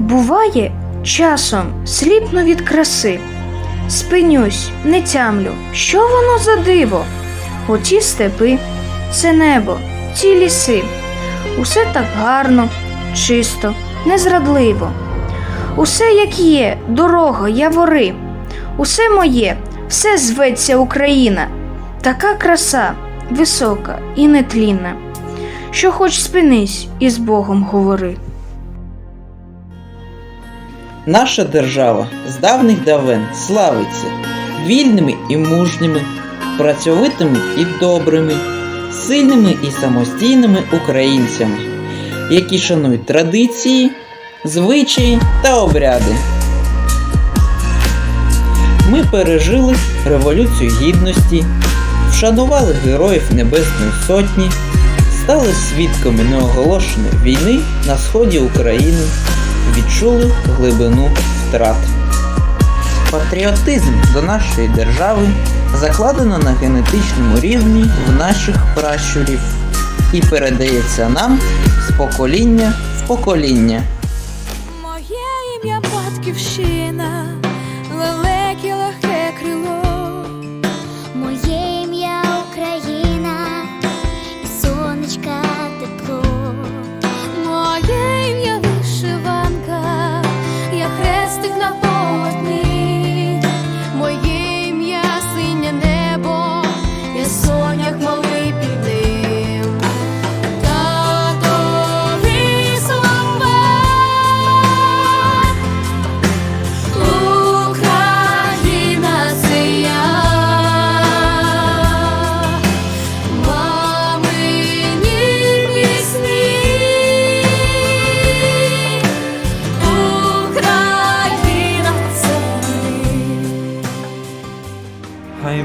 Буває, часом сліпну від краси. Спинюсь, не тямлю, що воно за диво? Оті степи, це небо, ті ліси. Усе так гарно, чисто, незрадливо. Усе як є, дорога, явори. Усе моє, все зветься Україна. Така краса, висока і нетлінна. Що хоч спинись і з Богом говори. Наша держава з давних давен славиться вільними і мужніми, працьовитими і добрими, сильними і самостійними українцями, які шанують традиції, звичаї та обряди. Ми пережили Революцію Гідності, вшанували героїв Небесної Сотні, стали свідками неоголошеної війни на сході України, відчули глибину втрат. Патріотизм до нашої держави закладено на генетичному рівні в наших пращурів і передається нам з покоління в покоління. Моє ім'я батьківщина,